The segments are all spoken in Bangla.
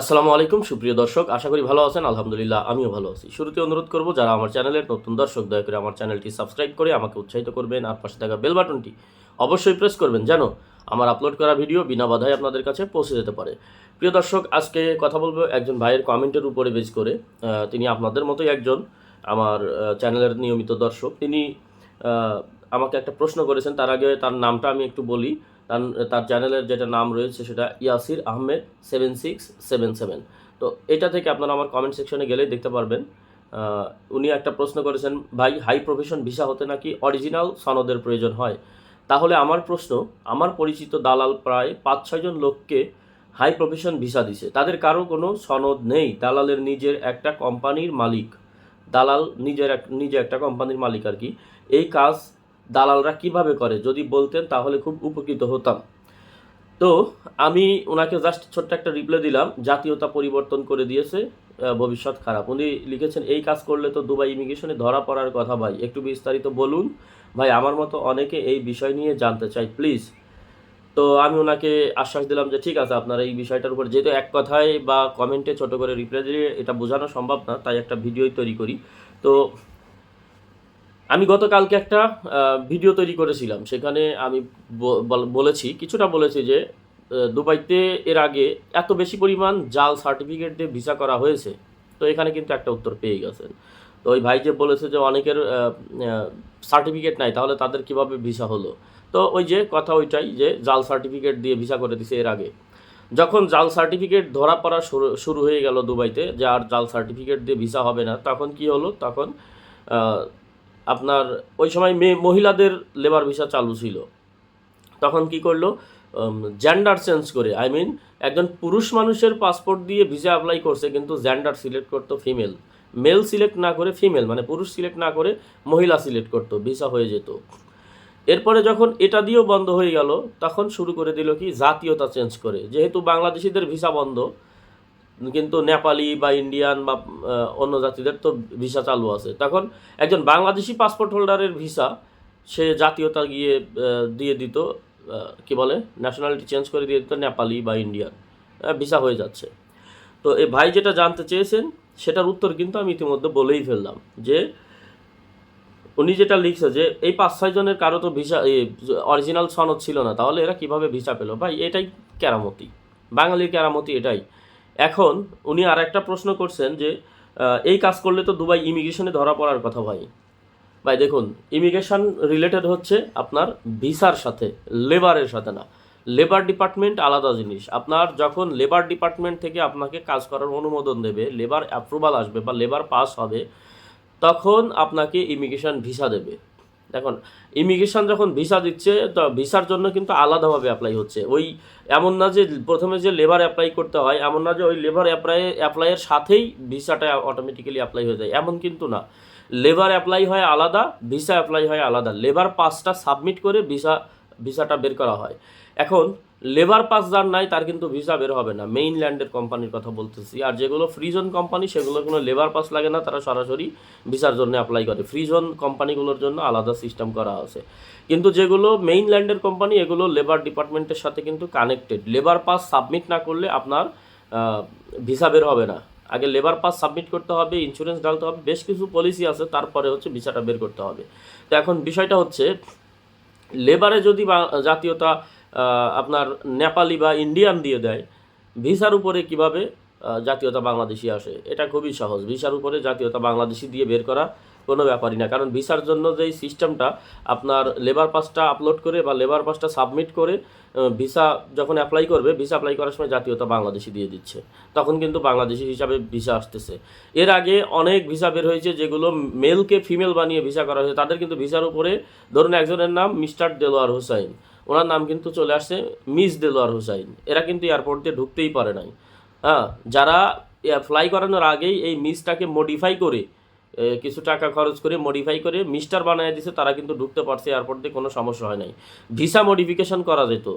আসসালামু আলাইকুম, সুপ্রিয় দর্শক। আশা করি ভালো আছেন, আলহামদুলিল্লাহ, আমিও ভালো আছি। শুরুতে অনুরোধ করব, যারা আমার চ্যানেলের নতুন দর্শক, দয়া করে আমার চ্যানেলটি সাবস্ক্রাইব করে আমাকে উৎসাহিত করবেন আর পাশে থাকা বেল বাটনটি অবশ্যই প্রেস করবেন যেন আমার আপলোড করা ভিডিও বিনা বাধায় আপনাদের কাছে পৌঁছে যেতে পারে। প্রিয় দর্শক, আজকে কথা বলব একজন ভাইয়ের কমেন্টের উপরে বেস করে। তিনি আপনাদের মতোই একজন আমার চ্যানেলের নিয়মিত দর্শক। তিনি আমাকে একটা প্রশ্ন করেছেন, তার আগে তার নামটা আমি একটু বলি। তার তার চ্যানেলের যেটা নাম রয়েছে সেটা Yasir Ahmed seven six seven seven তো এটা থেকে আপনারা আমার কমেন্ট সেকশনে গেলেই দেখতে পারবেন। উনি একটা প্রশ্ন করেছেন, ভাই হাই প্রফেশন ভিসা হতে নাকি অরিজিনাল সনদের প্রয়োজন হয়? তাহলে আমার প্রশ্ন, আমার পরিচিত দালাল প্রায় পাঁচ ছয়জন লোককে হাই প্রফেশন ভিসা দিছে। তাদের কারও কোনো সনদ নেই। দালালের নিজের একটা কোম্পানির মালিক। দালাল নিজের নিজে একটা কোম্পানির মালিক আর কি। এই কাজ দালালরা কীভাবে করে? যদি বলতেন তাহলে খুব উপকৃত হতাম। তো আমি ওনাকে জাস্ট ছোট্ট একটা রিপ্লাই দিলাম, জাতীয়তা পরিবর্তন করে দিয়েছে ভবিষ্যৎ খারাপ। উনি লিখেছেন, এই কাজ করলে তো দুবাই ইমিগ্রেশনে ধরা পড়ার কথা ভাই। একটু বিস্তারিত বলুন। ভাই, আমার মতো অনেকে এই বিষয় নিয়ে জানতে চাই প্লিজ তো আমি ওনাকে আশ্বাস দিলাম যে, ঠিক আছে, আপনারা এই বিষয়টার উপর যেহেতু এক কথায় বা কমেন্টে ছোট করে রিপ্লাই দিয়ে এটা বোঝানো সম্ভব না, তাই একটা ভিডিওই তৈরি করি। তো আমি গতকালকে একটা ভিডিও তৈরি করেছিলাম। সেখানে আমি বলেছি, কিছুটা বলেছি যে দুবাইতে এর আগে এত বেশি পরিমাণ জাল সার্টিফিকেট দিয়ে ভিসা করা হয়েছে। তো এখানে কিন্তু একটা উত্তর পেয়ে গেছেন। তো ওই ভাই যে বলেছে যে অনেকের সার্টিফিকেট নাই, তাহলে তাদের কীভাবে ভিসা হলো? তো ওই যে কথা ওইটাই যে, জাল সার্টিফিকেট দিয়ে ভিসা করে দিছে এর আগে। যখন জাল সার্টিফিকেট ধরা পড়া শুরু হয়ে গেল দুবাইতে, যে আর জাল সার্টিফিকেট দিয়ে ভিসা হবে না, তখন কি হলো? তখন আপনার ওই সময় মেয়ে মহিলাদের লেবার ভিসা চালু ছিল। তখন কি করল? জেন্ডার চেঞ্জ করে আই মিন একজন পুরুষ মানুষের পাসপোর্ট দিয়ে ভিসা অ্যাপ্লাই করছে, কিন্তু জেন্ডার সিলেক্ট করতো ফিমেল মেল সিলেক্ট না করে ফিমেল মানে পুরুষ সিলেক্ট না করে মহিলা সিলেক্ট করতো ভিসা হয়ে যেত। এরপরে যখন এটা দিয়েও বন্ধ হয়ে গেল, তখন শুরু করে দিল কি? জাতীয়তা চেঞ্জ করে। যেহেতু বাংলাদেশিদের ভিসা বন্ধ কিন্তু নেপালি বা ইন্ডিয়ান বা অন্য জাতিদের তো ভিসা চালু আছে। তখন একজন বাংলাদেশি পাসপোর্ট হোল্ডারের ভিসা, সে জাতীয়তা গিয়ে দিয়ে দিত কি বলে ন্যাশনালিটি চেঞ্জ করে দিয়ে দিত নেপালি বা ইন্ডিয়ান ভিসা হয়ে যাচ্ছে। তো এই ভাই যেটা জানতে চেয়েছেন, সেটার উত্তর কিন্তু আমি ইতিমধ্যে বলেই ফেললাম যে, উনি যেটা লিখছে যে, এই পাঁচ, ছয় জনের কারও তো ভিসা অরিজিনাল সনদ ছিল না, তাহলে এরা কীভাবে ভিসা পেল? ভাই, এটাই কেরামতি। বাঙালির কেরামতি এটাই। এখন উনি আর একটা প্রশ্ন করছেন যে এই কাজ করলে তো দুবাই ইমিগ্রেশনে ধরা পড়ার কথা ভাই। ভাই দেখুন, ইমিগ্রেশন রিলেটেড হচ্ছে আপনার ভিসার সাথে লেবারের সাথে না। লেবার ডিপার্টমেন্ট আলাদা জিনিস। আপনার যখন লেবার ডিপার্টমেন্ট থেকে আপনাকে কাজ করার অনুমোদন দেবে লেবার অ্যাপ্রুভাল আসবে বা লেবার পাস হবে, তখন আপনাকে ইমিগ্রেশন ভিসা দেবে। দেখুন ইমিগ্রেশন যখন ভিসা দিচ্ছে, তো ভিসার জন্য কিন্তু আলাদাভাবে অ্যাপ্লাই হচ্ছে। ওই এমন না যে প্রথমে যে লেবার অ্যাপ্লাই করতে হয়, এমন না যে ওই লেবার অ্যাপ্লাই অ্যাপ্লাইয়ের সাথেই ভিসাটা অটোমেটিক্যালি অ্যাপ্লাই হয়ে যায়। এমন কিন্তু না। লেবার অ্যাপ্লাই হয় আলাদা ভিসা অ্যাপ্লাই হয় আলাদা। লেবার পাসটা সাবমিট করে ভিসা ভিসাটা বের করা হয়। এখন, লেবার পাস যার নাই, তার কিন্তু ভিসা বের হবে না। মেইন ল্যান্ডের কোম্পানির কথা বলতেছি। আর যেগুলো ফ্রিজন কোম্পানি সেগুলো কোনো লেবার পাস লাগে না। তারা সরাসরি ভিসার জন্য অ্যাপ্লাই করে। ফ্রিজন কোম্পানিগুলোর জন্য আলাদা সিস্টেম করা আছে। কিন্তু যেগুলো মেইন ল্যান্ডের কোম্পানি, এগুলো লেবার ডিপার্টমেন্টের সাথে কিন্তু কানেক্টেড লেবার পাস সাবমিট না করলে আপনার ভিসা বের হবে না। আগে লেবার পাস সাবমিট করতে হবে ইন্স্যুরেন্স ডালতে হবে। বেশ কিছু পলিসি আছে, তারপরে হচ্ছে ভিসাটা বের করতে হবে। তো এখন বিষয়টা হচ্ছে লেবারে যদি জাতীয়তা আপনার নেপালি বা ইন্ডিয়ান দিয়ে দেয়, ভিসার উপরে কীভাবে জাতীয়তা বাংলাদেশি আসে? এটা খুবই সহজ। ভিসার উপরে জাতীয়তা বাংলাদেশি দিয়ে বের করা কোনো ব্যাপারই না। কারণ ভিসার জন্য যেই সিস্টেমটা, আপনার লেবার পাসটা আপলোড করে বা লেবার পাসটা সাবমিট করে ভিসা যখন অ্যাপ্লাই করবে, ভিসা অ্যাপ্লাই করার সময় জাতীয়তা বাংলাদেশি দিয়ে দিচ্ছে। তখন কিন্তু বাংলাদেশি হিসাবে ভিসা আসতেছে। এর আগে অনেক ভিসা বের হয়েছে যেগুলো মেলকে ফিমেল বানিয়ে ভিসা করা হয়েছে। তাদের কিন্তু ভিসার উপরে ধরুন একজনের নাম মিস্টার দেলোয়ার হোসাইন। ওনার নাম কিন্তু চলে আসছে মিস দেলোয়ার হোসাইন। এরা কিন্তু এয়ারপোর্ট দিয়ে ঢুকতেই পারে নাই। হ্যাঁ যারা ফ্লাই করানোর আগেই এই মিসটাকে মডিফাই করে কিছু টাকা খরচ করে মডিফাই করে মিস্টার বানিয়ে দিছে, তারা কিন্তু ঢুকতে পারছে এয়ারপোর্টে কোনো সমস্যা হয় নাই। ভিসা মডিফিকেশন করা যেত।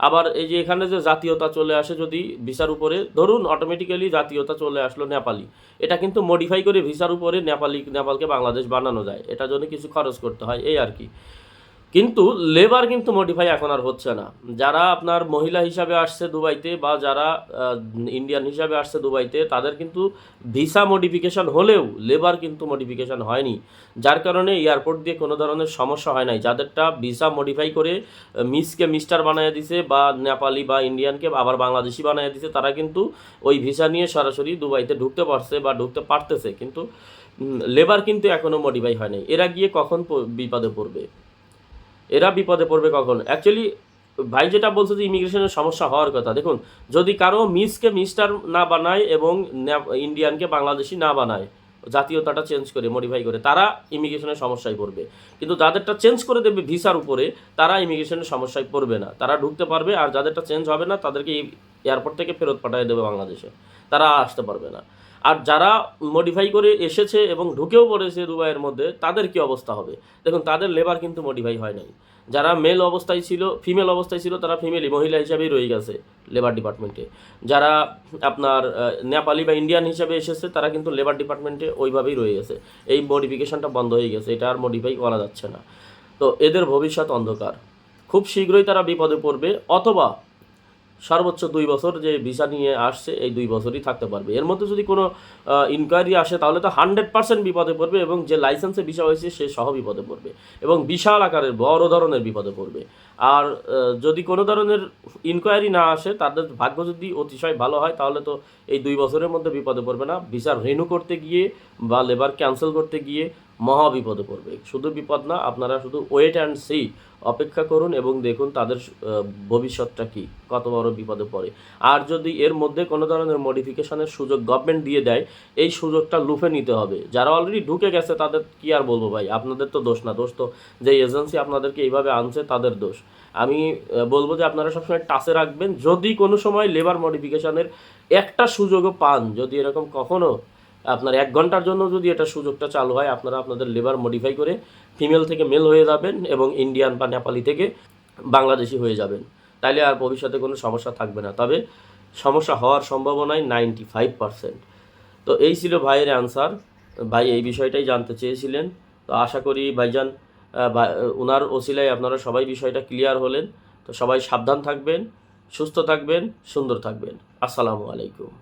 আবার এই যে এখানে যে জাতীয়তা চলে আসে যদি ভিসার উপরে, ধরুন অটোমেটিক্যালি জাতীয়তা চলে আসলো নেপালি। এটা কিন্তু মডিফাই করে ভিসার উপরে নেপালি, নেপালকে বাংলাদেশ বানানো যায়। এটার জন্য কিছু খরচ করতে হয়, এই আর কি। কিন্তু লেবার কিন্তু মডিফাই এখন আর হচ্ছে না। যারা আপনার মহিলা হিসাবে আসছে দুবাইতে বা যারা ইন্ডিয়ান হিসাবে আসছে দুবাইতে, তাদের কিন্তু ভিসা মডিফিকেশন হলেও লেবার কিন্তু মডিফিকেশন হয়নি। যার কারণে এয়ারপোর্ট দিয়ে কোনো ধরনের সমস্যা হয় নাই। যাদেরটা ভিসা মডিফাই করে মিসকে মিস্টার বানিয়ে দিছে বা নেপালি বা ইন্ডিয়ানকে আবার বাংলাদেশি বানিয়ে দিছে, তারা কিন্তু ওই ভিসা নিয়ে সরাসরি দুবাইতে ঢুকতে পারছে বা ঢুকতে পারতেছে। কিন্তু লেবার কিন্তু এখনও মডিফাই হয় নাই। এরা গিয়ে কখন বিপদে পড়বে? এরা বিপদে পড়বে কখন? অ্যাকচুয়ালি ভাই যেটা বলছে যে ইমিগ্রেশনের সমস্যা হওয়ার কথা, দেখুন, যদি কারও মিসকে মিস্টার না বানায় এবং ইন্ডিয়ানকে বাংলাদেশি না বানায়, জাতীয়তাটা চেঞ্জ করে মডিফাই করে, তারা ইমিগ্রেশনের সমস্যায় পড়বে। কিন্তু যাদেরটা চেঞ্জ করে দেবে ভিসার উপরে, তারা ইমিগ্রেশনের সমস্যায় পড়বে না। তারা ঢুকতে পারবে আর যাদেরটা চেঞ্জ হবে না, তাদেরকে এয়ারপোর্ট থেকে ফেরত পাঠিয়ে দেবে বাংলাদেশে। তারা আসতে পারবে না। আর যারা মডিফাই করে এসেছে এবং ঢুকেও পড়েছে দুবাইয়ের মধ্যে, তাদের কি অবস্থা হবে? দেখুন, তাদের লেবার কিন্তু মডিফাই হয় নাই। যারা মেল অবস্থায় ছিল ফিমেল অবস্থায় ছিল, তারা ফিমেলই মহিলা হিসাবেই রয়ে গেছে লেবার ডিপার্টমেন্টে যারা আপনার নেপালি বা ইন্ডিয়ান হিসাবে এসেছে, তারা কিন্তু লেবার ডিপার্টমেন্টে ওইভাবেই রয়ে গেছে। এই মডিফিকেশনটা বন্ধ হয়ে গেছে, এটা আর মডিফাই করা যাচ্ছে না। তো এদের ভবিষ্যৎ অন্ধকার। খুব শীঘ্রই তারা বিপদে পড়বে, অথবা সর্বোচ্চ দুই বছর যে ভিসা নিয়ে আসছে, এই দুই বছরই থাকতে পারবে। এর মধ্যে যদি কোনো ইনকোয়ারি আসে, তাহলে তো হান্ড্রেড পার্সেন্ট বিপদে পড়বে এবং যে লাইসেন্সে ভিসা হয়েছে, সে সহ বিপদে পড়বে এবং বিশাল আকারের বড় ধরনের বিপদে পড়বে। আর যদি কোনো ধরনের ইনকোয়ারি না আসে, তাদের ভাগ্য যদি অতিশয় ভালো হয়, তাহলে তো এই দুই বছরের মধ্যে বিপদে পড়বে না। ভিসা রেনু করতে গিয়ে বা লেবার ক্যান্সেল করতে গিয়ে মহা বিপদে পড়বে। শুধু বিপদ না, আপনারা শুধু ওয়েট অ্যান্ড সি অপেক্ষা করুন এবং দেখুন তাদের ভবিষ্যৎটা কি, কত বড় বিপদে পড়ে। আর যদি এর মধ্যে কোনো ধরনের মডিফিকেশনের সুযোগ গভর্নমেন্ট দিয়ে দেয়, এই সুযোগটা লুফে নিতে হবে। যারা অলরেডি ঢুকে গেছে, তাদের কি আর বলব ভাই? আপনাদের তো দোষ না। দোষ তো যে এজেন্সি আপনাদেরকে এইভাবে আনছে, তাদের দোষ। আমি বলব যে আপনারা সবসময় টাচে রাখবেন। যদি কোনো সময় লেবার মডিফিকেশনের একটা সুযোগও পান, যদি এরকম কখনো আপনার এক ঘণ্টার জন্য যদি এটা সুযোগটা চালু হয়, আপনারা আপনাদের লেবার মডিফাই করে ফিমেল থেকে মেল হয়ে যাবেন এবং ইন্ডিয়ান বা নেপালি থেকে বাংলাদেশি হয়ে যাবেন। তাইলে আর ভবিষ্যতে কোনো সমস্যা থাকবে না। তবে সমস্যা হওয়ার সম্ভাবনায় নাইনটি ফাইভ পার্সেন্ট তো এই ছিল ভাইয়ের অ্যান্সার ভাই এই বিষয়টাই জানতে চেয়েছিলেন। তো আশা করি ভাইজান ওনার ওসিলায় আপনারা সবাই বিষয়টা ক্লিয়ার হলেন। তো সবাই সাবধান থাকবেন, সুস্থ থাকবেন, সুন্দর থাকবেন। আসসালামু আলাইকুম।